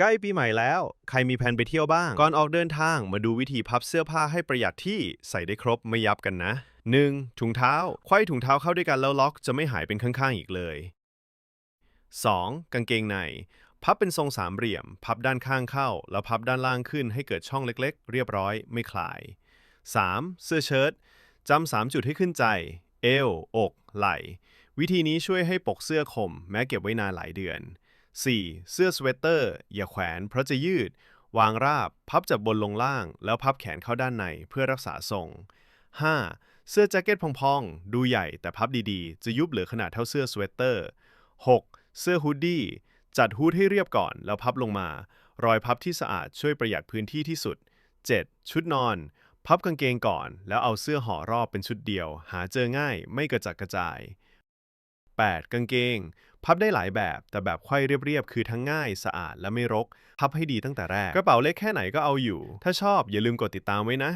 ใกล้ปีใหม่แล้ว ใครมีแผนไปเที่ยวบ้าง ก่อนออกเดินทางมาดูวิธีพับเสื้อผ้าให้ประหยัดที่ใส่ได้ครบไม่ยับกันนะ 1. ถุงเท้าไขว้ถุงเท้าเข้าด้วยกันแล้วล็อกจะไม่หายเป็นข้างๆอีกเลย 2. กางเกงใน พับเป็นทรงสามเหลี่ยม พับด้านข้างเข้า แล้วพับด้านล่างขึ้นให้เกิดช่องเล็กๆ เรียบร้อยไม่คลาย 3. เสื้อเชิ้ตจำสามจุดให้ขึ้นใจ เอว อก ไหล่ วิธีนี้ช่วยให้ปกเสื้อคม แม้เก็บไว้นานหลายเดือน 4. เสื้อสเวตเตอร์ อย่าแขวนเพราะจะยืด วางราบ พับจากบนลงล่าง แล้วพับแขนเข้าด้านในเพื่อรักษาทรง 5. เสื้อแจ็คเก็ตพองๆ ดูใหญ่แต่พับดีๆ จะยุบเหลือขนาดเท่าเสื้อสเวตเตอร์ 6. เสื้อฮูดดี้จัดฮูดให้เรียบก่อนแล้วพับลงมา รอยพับที่สะอาดช่วยประหยัดพื้นที่ที่สุด 7. ชุดนอน พับกางเกงก่อน แล้วเอาเสื้อห่อรอบเป็นชุดเดียว หาเจอง่ายไม่กระจัดกระจาย 8. กางเกง พับได้หลายแบบ แต่แบบไขว้เรียบๆ คือทั้งง่ายสะอาดและไม่รก พับให้ดีตั้งแต่แรก กระเป๋าเล็กแค่ไหนก็เอาอยู่ ถ้าชอบอย่าลืมกดติดตามไว้นะ